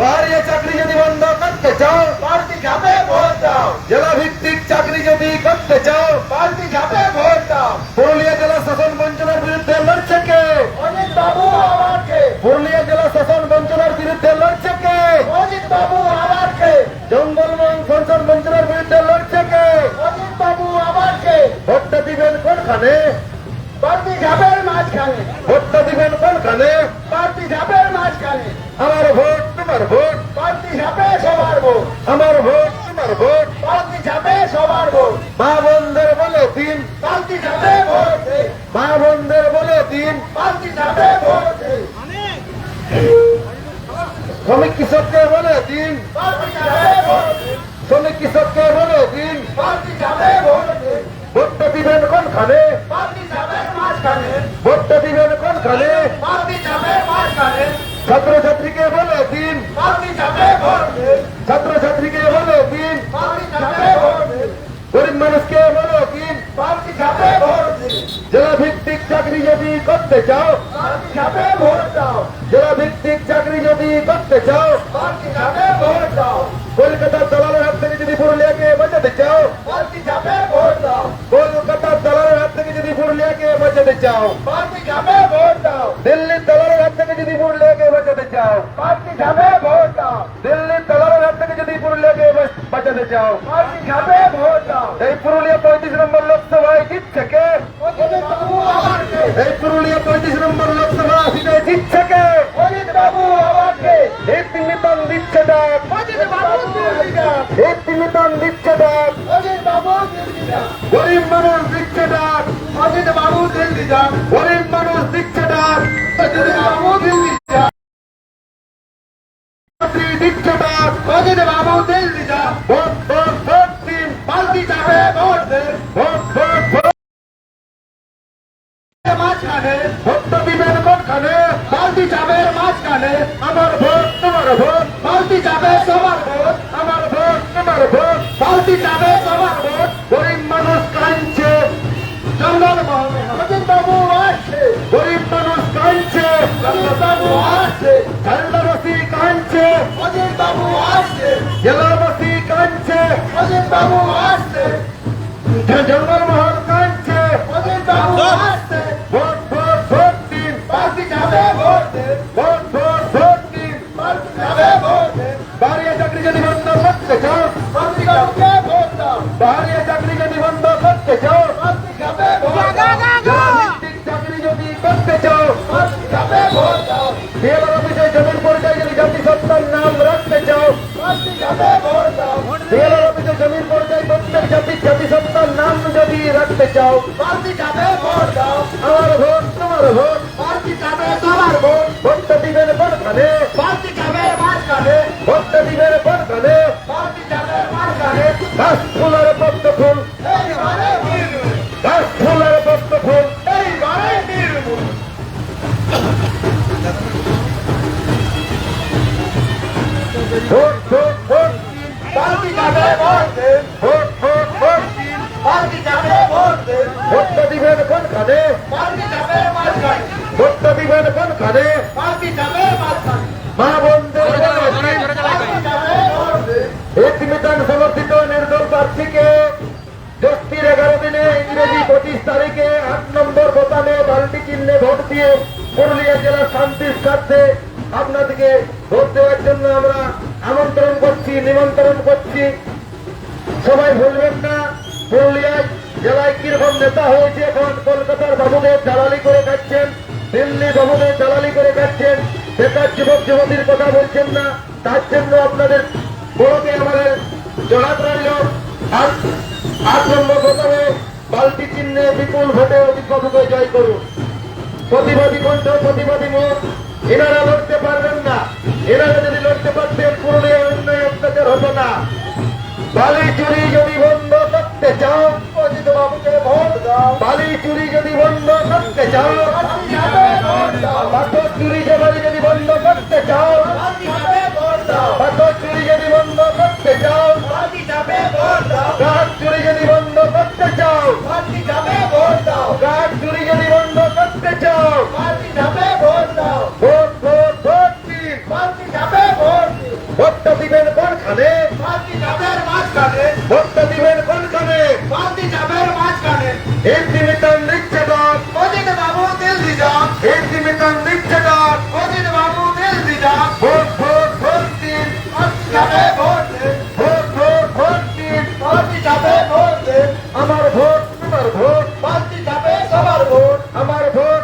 বাড়িয়ে চাকরি যদি বন্ধ করতে চাও। পাল্টি যাবে ভোট দাও। জেলা ভিত্তিক চাকরি যদি করতে চাও। পাল্টি যাবে ভোট দাও। পুরুলিয়া জেলা শাসন বঞ্চনার বিরুদ্ধে লড়ছে কে? অজিত বাবু আমাকে। পুরুলিয়া জেলা শাসন বঞ্চনার বিরুদ্ধে লড়ছে কে? অজিত বাবু আমাকে। জঙ্গলমন শাসন বঞ্চনার বিরুদ্ধে লড়ছে কে? অজিত বাবু আমাকে। ভোটটা দিবেন কোনখানে? যাবে মাঝখানে। ভোটটা দিবেন কোনখানে? আমার ভোট তোমার ভোট। পাল্টি যাবে সবার ভোট। আমার ভোট তোমার ভোট। পাল্টি যাবে সবার ভোট। মা বোনদের বলে দিন পাল্টি যাবে ভোট। মা বোনদের বলে দিন পাল্টি যাবে ভোট। শ্রমিক কৃষককে বলে দিন শ্রমিক কৃষককে বলে দিন ভোটটা দিবেন কোনখানে? যাবে মাঝখানে। ভোটটা দিবেন কোনখানে? পাল্টি যাবে মাঝখানে ছাত্রছাত্রীকে বলে দিন পাল্টি যাবে ভোট দে ছাত্রছাত্রীকে বলে দিন পাল্টি যাবে ভোট দে গরিব মানুষকে বলে দিন পাল্টি যাবে ভোট দে জেলা ভিত্তিক চাকরি যদি করতে চাও পাল্টি যাবে ভোট দাও জেলা ভিত্তিক চাকরি যদি করতে চাও পাল্টি যাবে ভোট দাও কলকাতার দালালের হাত থেকে যদি পুরুলিয়াকে বাঁচাতে চাও পাল্টি যাবে ভোট দাও কলকাতার দালালের হাত থেকে যদি পুরুলিয়াকে বাঁচাতে চাও যাবে ভোট দিল্লির হাত থেকে যদি পুরুলিয়াকে বাঁচাতে চাও। যাবে ভোট এই পুরুলিয়া পঁয়ত্রিশ নম্বর লোকসভায় জিতছে কে? এই পুরুলিয়া পঁয়ত্রিশ নম্বর লোকসভা আসনে জিতছে কে? অজিত বাবু আমাকে। এই তিমিতন দিচ্ছে ডাক। অজিত বাবু দিল্লি এই তিমিতন দিচ্ছে ডাক। অজিত বাবু দিল্লি গরিব মানুষ দিচ্ছে ডাক। অজিত বাবু দিল্লি যান গরিব মানুষ দিচ্ছে ডাক। অজিত বাবু ডাক অজিত বাবু দিল্লি ভোট। মাঝখানে বাবু আসছে। জেলাবাসী কাঁদছে অজিত বাবু আসছে। জঙ্গলমহল কাঁদছে। অজিত বাবু আসছে। ভোট ভোট ভোট দিন। পাল্টি যাবে ভোট ভোট ভোট ভোট দিন। যাবে ভোট দে। চাকরি যদি বন্ধ করতে চাও রাখতে চাও পাল্টি যাবে ভোট দাও। আমার ভোট তোমার ভোট। পাল্টি যাবে সবার ভোট। ভোটটা দিবেন কোনখানে পাল্টি যাবে মাঝখানে ভোটটা দিবেন কোনখানে পাল্টি যাবে মাঝখানে ঘাস ফুলের পদ্ম ফুল। ঘাস ফুলের পদ্ম ফুল। Vote vote vote. পাল্টি যাবে ভোট ভোট ভোট ভোট পাল্টি যাবে ভোট দে দিবেন কোনখানে পাল্টি যাবে মাঝখানে ভোটটা দিবেন কোনখানে পাল্টি যাবে মাঝখানে মা দে এক মিটান সমর্থিত নির্দল প্রার্থীকে দশটির এগারো দিনে ইংরেজি পঁচিশ তারিখে আট নম্বর বোতামে বাল্টি চিহ্নে ভোট দিয়ে পুরুলিয়া জেলার শান্তির স্বার্থে আপনাদেরকে ভোট দেওয়ার জন্য আমরা আমন্ত্রণ করছি নিমন্ত্রণ করছি। সবাই ভুলবেন না পুরুলিয়ায় জেলায় কীরকম নেতা হয়েছে এখন? কলকাতার বাবুদের দালালি করে খাচ্ছেন দিল্লি বাবুদের দালালি করে খাচ্ছেন বেকার যুবক যুবতীর কথা বলছেন না। তার জন্য আপনাদের বড়কে আমাদের জড়াত রইল আট নম্বর বোতামে বাল্টি চিহ্নে বিপুল ভোটে অধিকভাবে জয় করুন। প্রতিবাদী কণ্ঠ প্রতিবাদী মুখ এনারা লড়তে পারবেন না। এনারা যদি লড়তে পারতেন পুরুলিয়া অন্যায় অত্যাচার হতো না। বালি চুরি যদি বালি চুরি যদি বন্ধ করতে চাও পাথর চুরি জবারি যদি বন্ধ করতে চাও পাথর চুরি যদি বন্ধ করতে চাও গাছ চুরি যদি বন্ধ করতে চাও গাছ চুরি যদি বন্ধ করতে চাও ভোট ভোট ভোট দিন। ভোটটা দিবেন কোনখানে বালতি যাবে মাঝখানে ইতিমিতাম